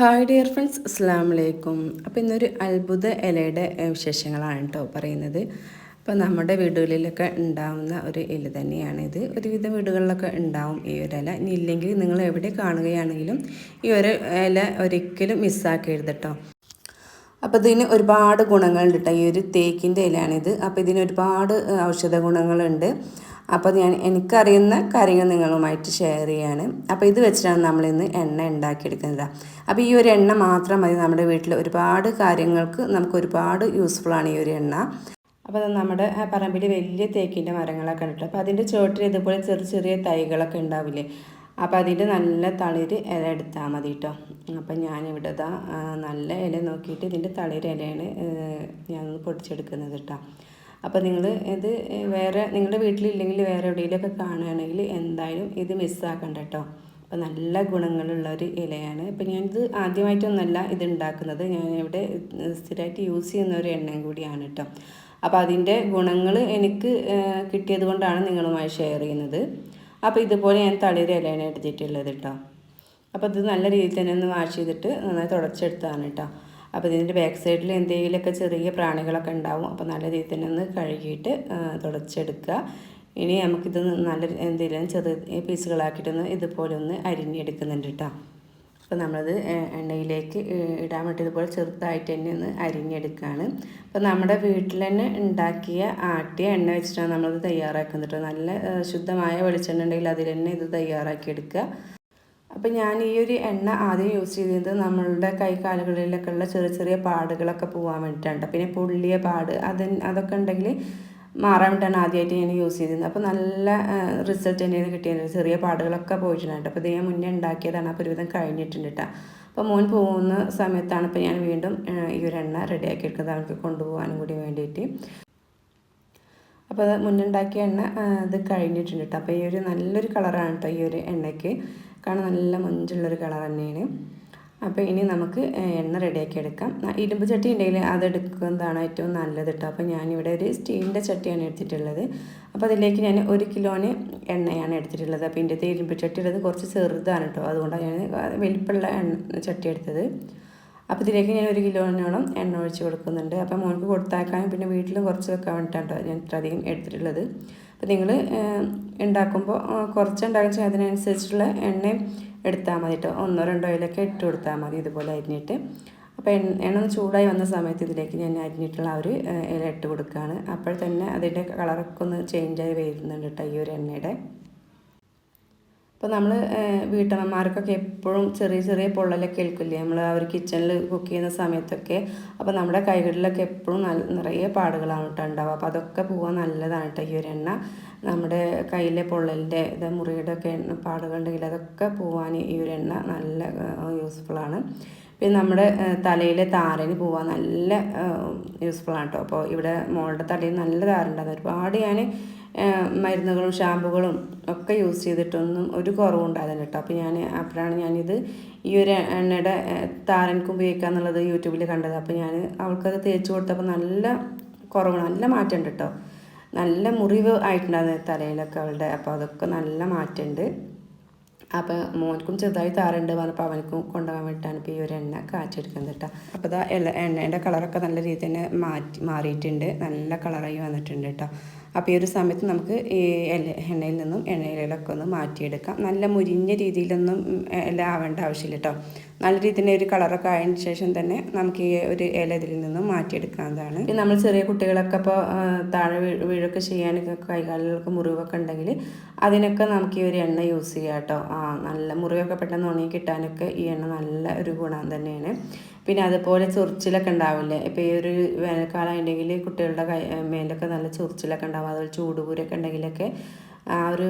Hi dear friends അസ്സാം വലൈക്കും അപ്പോൾ ഇന്നൊരു അത്ഭുത ഇലയുടെ വിശേഷങ്ങളാണ് കേട്ടോ പറയുന്നത്. അപ്പോൾ നമ്മുടെ വീടുകളിലൊക്കെ ഉണ്ടാവുന്ന ഒരു ഇല തന്നെയാണ് ഇത്. ഒരുവിധ വീടുകളിലൊക്കെ ഉണ്ടാവും ഈ ഒരു ഇല. ഇനി ഇല്ലെങ്കിൽ നിങ്ങൾ എവിടെ കാണുകയാണെങ്കിലും ഈ ഒരു ഇല ഒരിക്കലും മിസ്സാക്കരുത് കേട്ടോ അപ്പോൾ ഇതിന് ഒരുപാട് ഗുണങ്ങളുണ്ട് കേട്ടോ ഈ ഒരു തേക്കിന്റെ ഇലയാണിത്. അപ്പോൾ ഇതിന് ഒരുപാട് ഔഷധ ഗുണങ്ങളുണ്ട്. അപ്പോൾ ഞാൻ എനിക്കറിയുന്ന കാര്യങ്ങൾ നിങ്ങളുമായിട്ട് ഷെയർ ചെയ്യാണ്. അപ്പോൾ ഇത് വെച്ചിട്ടാണ് നമ്മളിന്ന് എണ്ണ ഉണ്ടാക്കിയെടുക്കുന്നത്. അപ്പോൾ ഈ ഒരു എണ്ണ മാത്രം മതി. നമ്മുടെ വീട്ടിൽ ഒരുപാട് കാര്യങ്ങൾക്ക് നമുക്ക് ഒരുപാട് യൂസ്ഫുള്ളാണ് ഈ ഒരു എണ്ണ. അപ്പോൾ നമ്മുടെ പറമ്പിൽ വലിയ തേക്കിന്റെ മരങ്ങളൊക്കെ ഉണ്ട്. അപ്പോൾ അതിന്റെ ചുവട്ടിൽ ഇതുപോലെ ചെറിയ ചെറിയ തൈകളൊക്കെ ഉണ്ടാവില്ലേ? അപ്പോൾ അതിന്റെ നല്ല തളിര് ഇല എടുത്താൽ മതി കേട്ടോ അപ്പം ഞാനിവിടെ ഇതാ നല്ല ഇല നോക്കിയിട്ട് ഇതിന്റെ തളിര് ഇലയാണ് ഞാൻ പൊടിച്ചെടുക്കുന്നത് കേട്ടോ അപ്പോൾ നിങ്ങൾ ഇത് വേറെ നിങ്ങളുടെ വീട്ടിലില്ലെങ്കിൽ വേറെ എവിടെയെങ്കിലുമൊക്കെ കാണുകയാണെങ്കിൽ എന്തായാലും ഇത് മിസ്സാക്കണ്ട കേട്ടോ അപ്പോൾ നല്ല ഗുണങ്ങളുള്ള ഒരു ഇലയാണ്. ഇപ്പം ഞാനിത് ആദ്യമായിട്ടൊന്നല്ല ഇത് ഉണ്ടാക്കുന്നത്. ഞാൻ ഇവിടെ സ്ഥിരമായിട്ട് യൂസ് ചെയ്യുന്ന ഒരു എണ്ണയും കൂടിയാണ് കേട്ടോ അപ്പോൾ അതിന്റെ ഗുണങ്ങൾ എനിക്ക് കിട്ടിയത് കൊണ്ടാണ് നിങ്ങളുമായി ഷെയർ ചെയ്യുന്നത്. അപ്പോൾ ഇതുപോലെ ഞാൻ തളിയൊരു ഇലയാണ് എടുത്തിട്ടുള്ളത് കേട്ടോ അപ്പോൾ ഇത് നല്ല രീതിയിൽ തന്നെ ഒന്ന് വാഷ് ചെയ്തിട്ട് നന്നായി തുടച്ചെടുത്തതാണ് കേട്ടോ അപ്പോൾ ഇതിന്റെ ബാക്ക് സൈഡിൽ എന്തെങ്കിലുമൊക്കെ ചെറിയ പ്രാണികളൊക്കെ ഉണ്ടാവും. അപ്പോൾ നല്ല രീതിയിൽ തന്നെ ഒന്ന് കഴുകിയിട്ട് തുടച്ചെടുക്കുക. ഇനി നമുക്കിത് നല്ല എന്തെങ്കിലും ചെറിയ പീസുകളാക്കിയിട്ടൊന്ന് ഇതുപോലെ ഒന്ന് അരിഞ്ഞെടുക്കുന്നുണ്ട് കേട്ടോ അപ്പോൾ നമ്മളത് എണ്ണയിലേക്ക് ഇടാൻ വേണ്ടി ഇതുപോലെ ചെറുതായിട്ട് തന്നെ ഒന്ന് അരിഞ്ഞെടുക്കുകയാണ് അപ്പോൾ നമ്മുടെ വീട്ടിൽ തന്നെ ഉണ്ടാക്കിയ ആട്ടിയ എണ്ണ വെച്ചിട്ടാണ് നമ്മളത് തയ്യാറാക്കുന്നത് നല്ല ശുദ്ധമായ വെളിച്ചെണ്ണ ഉണ്ടെങ്കിൽ അതിൽ തന്നെ ഇത് തയ്യാറാക്കി എടുക്കുക. അപ്പം ഞാൻ ഈ ഒരു എണ്ണ ആദ്യം യൂസ് ചെയ്തത് നമ്മളുടെ കൈകാലുകളിലൊക്കെ ഉള്ള ചെറിയ ചെറിയ പാടുകളൊക്കെ പോകാൻ വേണ്ടിയിട്ടാണ് പിന്നെ പൊള്ളിയ പാട് അത് അതൊക്കെ ഉണ്ടെങ്കിൽ മാറാൻ വേണ്ടിയിട്ടാണ് ആദ്യമായിട്ട് ഞാൻ യൂസ് ചെയ്തിരുന്നത്. അപ്പോൾ നല്ല റിസൾട്ട് തന്നെയാണ് കിട്ടിയത്. ചെറിയ പാടുകളൊക്കെ പോയിട്ടുണ്ട് അപ്പോൾ ഇത് ഞാൻ മുന്നേ ഉണ്ടാക്കിയതാണ്. അപ്പോൾ ഒരുവിധം കഴിഞ്ഞിട്ടുണ്ട് അപ്പോൾ മോൻ പോകുന്ന സമയത്താണ് ഇപ്പോൾ ഞാൻ വീണ്ടും ഈ ഒരു എണ്ണ റെഡിയാക്കി എടുക്കുന്നത്. അവർക്ക് കൊണ്ടുപോകാനും കൂടി വേണ്ടിയിട്ട്. അപ്പോൾ അത് മുന്നുണ്ടാക്കിയ എണ്ണ ഇത് കഴിഞ്ഞിട്ടുണ്ട് കേട്ടോ അപ്പോൾ ഈ ഒരു നല്ലൊരു കളറാണ് കേട്ടോ ഈ ഒരു എണ്ണയ്ക്ക്. കാരണം നല്ല മഞ്ചുള്ളൊരു കളർ തന്നെയാണ്. അപ്പോൾ ഇനി നമുക്ക് എണ്ണ റെഡിയാക്കി എടുക്കാം. ഇരുമ്പ് ചട്ടി ഉണ്ടെങ്കിൽ അതെടുക്കുന്നതാണ് ഏറ്റവും നല്ലത് കേട്ടോ അപ്പോൾ ഞാനിവിടെ ഒരു സ്റ്റീലിന്റെ ചട്ടിയാണ് എടുത്തിട്ടുള്ളത്. അപ്പോൾ അതിലേക്ക് ഞാൻ ഒരു കിലോന് എണ്ണയാണ് എടുത്തിട്ടുള്ളത്. അപ്പോൾ ഇതിന്റെ ഇരുമ്പ് ചട്ടി ഉള്ളത് കുറച്ച് ചെറുതാണ് കേട്ടോ അതുകൊണ്ടാണ് ഞാൻ വലിപ്പമുള്ള എണ്ണ ചട്ടി എടുത്തത്. അപ്പോൾ ഇതിലേക്ക് ഞാൻ ഒരു കിലോനോളം എണ്ണ ഒഴിച്ച് കൊടുക്കുന്നുണ്ട്. അപ്പോൾ മോൾക്ക് കൊടുത്താക്കാനും പിന്നെ വീട്ടിലും കുറച്ച് വെക്കാൻ വേണ്ടിയിട്ടാണ് കേട്ടോ ഞാൻ ഇത്ര അധികം എടുത്തിട്ടുള്ളത്. അപ്പോൾ നിങ്ങൾ ഉണ്ടാക്കുമ്പോൾ കുറച്ച് ഉണ്ടാക്കുന്ന അതിനനുസരിച്ചുള്ള എണ്ണയും എടുത്താൽ മതി കേട്ടോ ഒന്നോ രണ്ടോ ഇലൊക്കെ ഇട്ട് കൊടുത്താൽ മതി ഇതുപോലെ അരിഞ്ഞിട്ട്. അപ്പോൾ എണ്ണ ഒന്ന് ചൂടായി വന്ന സമയത്ത് ഇതിലേക്ക് ഞാൻ അരിഞ്ഞിട്ടുള്ള ആ ഒരു ഇല ഇട്ട് കൊടുക്കുകയാണ് അപ്പോൾ തന്നെ അതിന്റെ കളറൊക്കെ ഒന്ന് ചേഞ്ചായി വരുന്നുണ്ട് കേട്ടോ ഈ ഒരു എണ്ണയുടെ. ഇപ്പോൾ നമ്മൾ വീട്ടമ്മമാർക്കൊക്കെ എപ്പോഴും ചെറിയ ചെറിയ പൊള്ളലൊക്കെ ഏൽക്കില്ലേ? നമ്മൾ അവർ കിച്ചണിൽ കുക്ക് ചെയ്യുന്ന സമയത്തൊക്കെ. അപ്പോൾ നമ്മുടെ കൈകളിലൊക്കെ എപ്പോഴും നല്ല നിറയെ പാടുകളാണ് കേട്ടോ ഉണ്ടാവുക. അപ്പോൾ അതൊക്കെ പോകാൻ നല്ലതാണ് കേട്ടോ ഈ ഒരു എണ്ണ നമ്മുടെ കയ്യിലെ പൊള്ളലിന്റെ ഇത് മുറിയുടെ ഒക്കെ എണ്ണ പാടുകളുണ്ടെങ്കിൽ അതൊക്കെ പോകാൻ ഈ ഒരു എണ്ണ നല്ല യൂസ്ഫുള്ളാണ് പിന്നെ നമ്മുടെ തലയിലെ താരന് പോവാൻ നല്ല യൂസ്ഫുള്ളാണ് കേട്ടോ. അപ്പോൾ ഇവിടെ മോളുടെ തലയിൽ നല്ല താരുണ്ടായിരുന്നു ഒരുപാട് ഞാൻ മരുന്നുകളും ഷാമ്പുകളും ഒക്കെ യൂസ് ചെയ്തിട്ടൊന്നും ഒരു കുറവും ഉണ്ടായിരുന്നില്ല കേട്ടോ. അപ്പോൾ ഞാൻ അപ്പോഴാണ് ഞാനിത് ഈ ഒരു എണ്ണയുടെ താരനക്ക് ഉപയോഗിക്കുക എന്നുള്ളത് യൂട്യൂബിൽ കണ്ടത്. അപ്പോൾ ഞാൻ അവൾക്കത് തേച്ച് കൊടുത്തപ്പോൾ നല്ല കുറവ് നല്ല മാറ്റമുണ്ട് കേട്ടോ. നല്ല മുറിവ് ആയിട്ടുണ്ടായിരുന്നു തലയിലൊക്കെ അവളുടെ. അപ്പോൾ അതൊക്കെ നല്ല മാറ്റമുണ്ട് അപ്പോൾ മോൻക്കും ചെറുതായി താറുണ്ട് പറഞ്ഞപ്പോൾ അവനക്കും കൊണ്ടുപോകാൻ വേണ്ടിയിട്ടാണ് ഇപ്പോൾ ഈ ഒരു എണ്ണ കാച്ചെടുക്കുന്നത് കേട്ടോ. അപ്പോൾ ഇതാ എല്ല എണ്ണേന്റെ കളറൊക്കെ നല്ല രീതിയിൽ തന്നെ മാറ്റി മാറിയിട്ടുണ്ട്. നല്ല കളറായി വന്നിട്ടുണ്ട് കേട്ടോ. അപ്പോൾ ഈ ഒരു സമയത്ത് നമുക്ക് ഈ എണ്ണയിൽ നിന്നും എണ്ണയിലൊക്കെ ഒന്ന് മാറ്റിയെടുക്കാം. നല്ല മുരിഞ്ഞ രീതിയിലൊന്നും എല്ലാം ആവേണ്ട ആവശ്യമില്ല കേട്ടോ. നല്ല രീതിയിൽ ഒരു കളറൊക്കെ ആയതിനു ശേഷം തന്നെ നമുക്ക് ഈ ഒരു ഇല ഇതിൽ നിന്നും മാറ്റിയെടുക്കാവുന്നതാണ്. നമ്മൾ ചെറിയ കുട്ടികളൊക്കെ ഇപ്പോൾ താഴെ വീഴ് വീഴൊക്കെ ചെയ്യാനൊക്കെ കൈകാലുകൾക്ക് മുറിവൊക്കെ ഉണ്ടെങ്കിൽ അതിനൊക്കെ നമുക്ക് ഈ ഒരു എണ്ണ യൂസ് ചെയ്യാം കേട്ടോ. ആ നല്ല മുറിവൊക്കെ പെട്ടെന്ന് ഉണങ്ങി കിട്ടാനൊക്കെ ഈ എണ്ണ നല്ല ഒരു ഗുണം തന്നെയാണ്. പിന്നെ അതുപോലെ ചൊറിച്ചിലൊക്കെ ഉണ്ടാവില്ലേ? ഇപ്പോൾ ഈ ഒരു വേനൽക്കാലം ഉണ്ടെങ്കിൽ കുട്ടികളുടെ കൈ മേലൊക്കെ നല്ല ചൊറിച്ചിലൊക്കെ ഉണ്ടാവും. അതുപോലെ ചൂടുപൂരൊക്കെ ഉണ്ടെങ്കിലൊക്കെ ആ ഒരു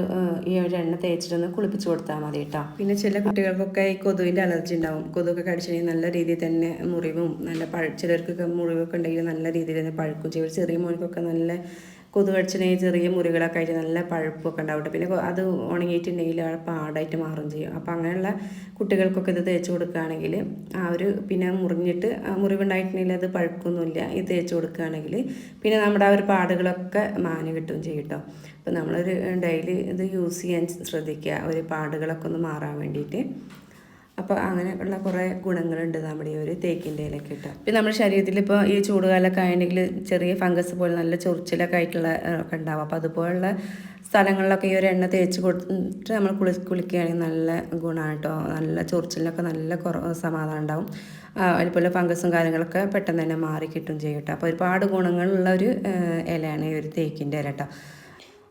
ഈ ഒരു എണ്ണ തേച്ചിട്ടൊന്ന് കുളിപ്പിച്ച് കൊടുത്താൽ മതി കേട്ടോ. പിന്നെ ചില കുട്ടികൾക്കൊക്കെ ഈ കൊതുവിന്റെ അലർജി ഉണ്ടാവും. കൊതുകൊക്കെ കടിച്ചിട്ടുണ്ടെങ്കിൽ നല്ല രീതിയിൽ തന്നെ മുറിവും നല്ല പഴ ചിലർക്കൊക്കെ മുറിവൊക്കെ ഉണ്ടെങ്കിൽ നല്ല രീതിയിൽ തന്നെ പഴുക്കും. ചെറിയ മോനിക്കൊക്കെ നല്ല കൊതു കടിച്ചിട്ടുണ്ടെങ്കിൽ ചെറിയ മുറികളൊക്കെ ആയിട്ട് നല്ല പഴുപ്പൊക്കെ ഉണ്ടാവും പിന്നെ അത് ഉണങ്ങിയിട്ടുണ്ടെങ്കിൽ അവിടെ പാടായിട്ട് മാറും ചെയ്യും. അപ്പോൾ അങ്ങനെയുള്ള കുട്ടികൾക്കൊക്കെ ഇത് തേച്ച് കൊടുക്കുകയാണെങ്കിൽ ആ ഒരു പിന്നെ മുറിഞ്ഞിട്ട് മുറിവുണ്ടായിട്ടുണ്ടെങ്കിൽ അത് പഴുക്കൊന്നുമില്ല. ഇത് തേച്ച് കൊടുക്കുകയാണെങ്കിൽ പിന്നെ നമ്മുടെ ആ ഒരു പാടുകളൊക്കെ മാന് കിട്ടുകയും ചെയ്യും കേട്ടോ അപ്പോൾ നമ്മളൊരു ഡെയിലി ഇത് യൂസ് ചെയ്യാൻ ശ്രദ്ധിക്കുക. ഒരു പാടുകളൊക്കെ ഒന്ന് മാറാൻ വേണ്ടിയിട്ട്. അപ്പോൾ അങ്ങനെയുള്ള കുറേ ഗുണങ്ങളുണ്ട് നമ്മുടെ ഈ ഒരു തേക്കിന്റെ ഇലയ്ക്ക് ഇട്ടാൽ പിന്നെ നമ്മുടെ ശരീരത്തിൽ ഇപ്പോൾ ഈ ചൂടുകാലമൊക്കെ ആയെങ്കിൽ ചെറിയ ഫംഗസ് പോലെ നല്ല ചൊറിച്ചിലൊക്കെ ആയിട്ടുള്ള ഒക്കെ ഉണ്ടാവും. അപ്പോൾ അതുപോലുള്ള സ്ഥലങ്ങളിലൊക്കെ ഈ ഒരു എണ്ണ തേച്ച് കൊടുത്തിട്ട് നമ്മൾ കുളി കുളിക്കുകയാണെങ്കിൽ നല്ല ഗുണമാണ് കേട്ടോ. നല്ല ചൊറിച്ചിലൊക്കെ നല്ല കുറവ് സമാധാനം ഉണ്ടാവും. അതുപോലെ ഫംഗസും കാര്യങ്ങളൊക്കെ പെട്ടെന്ന് തന്നെ മാറി കിട്ടും ചെയ്യും കേട്ടോ. അപ്പോൾ ഒരുപാട് ഗുണങ്ങളുള്ള ഒരു ഇലയാണ് ഈ ഒരു തേക്കിന്റെ ഇല കേട്ടോ.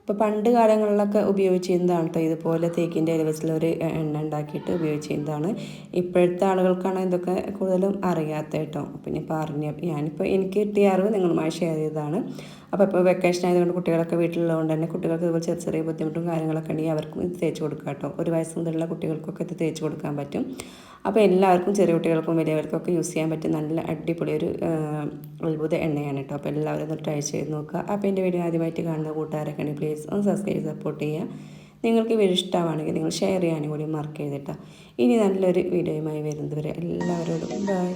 അപ്പോൾ പണ്ട് കാലങ്ങളിലൊക്കെ ഉപയോഗിച്ചിരുന്നതാണ് കേട്ടോ ഇതുപോലെ തേക്കിന്റെ ഇല വെച്ചുള്ള ഒരു എണ്ണ ഉണ്ടാക്കിയിട്ട് ഉപയോഗിച്ചിരുന്നതാണ്. ഇപ്പോഴത്തെ ആളുകൾക്കാണ് ഇതൊക്കെ കൂടുതലും അറിയാത്ത കേട്ടോ പിന്നെ പറഞ്ഞ ഞാനിപ്പോൾ എനിക്ക് കിട്ടിയ അറിവ് നിങ്ങളുമായി ഷെയർ ചെയ്തതാണ്. അപ്പോൾ ഇപ്പോൾ വെക്കേഷൻ ആയതുകൊണ്ട് കുട്ടികളൊക്കെ വീട്ടിലുള്ളതുകൊണ്ട് തന്നെ കുട്ടികൾക്ക് ഇതുപോലെ ചെറിയ ചെറിയ ബുദ്ധിമുട്ടും കാര്യങ്ങളൊക്കെ ഉണ്ടെങ്കിൽ അവർക്കും ഇത് തേച്ച് കൊടുക്കാം കേട്ടോ ഒരു വയസ്സ് മുതലുള്ള കുട്ടികൾക്കൊക്കെ ഇത് തേച്ച് കൊടുക്കാൻ പറ്റും. അപ്പോൾ എല്ലാവർക്കും ചെറിയ കുട്ടികൾക്കും വലിയവർക്കൊക്കെ യൂസ് ചെയ്യാൻ പറ്റിയ നല്ല അടിപൊളി ഒരു അത്ഭുത എണ്ണയാണ് കേട്ടോ. അപ്പോൾ എല്ലാവരും ഒന്ന് ട്രൈ ചെയ്ത് നോക്കുക. അപ്പോൾ എന്റെ വീഡിയോ ആദ്യമായിട്ട് കാണുന്ന കൂട്ടുകാരൊക്കെ ഉണ്ട് പ്ലീസ് ഒന്ന് സബ്സ്ക്രൈബ് സപ്പോർട്ട് ചെയ്യുക. നിങ്ങൾക്ക് വീഡിയോ ഇഷ്ടമാണെങ്കിൽ നിങ്ങൾ ഷെയർ ചെയ്യാനും കൂടി മാർക്ക് ചെയ്തിട്ടോ ഇനി നല്ലൊരു വീഡിയോയുമായി വരുന്നതുവരെ എല്ലാവരോടും ബൈ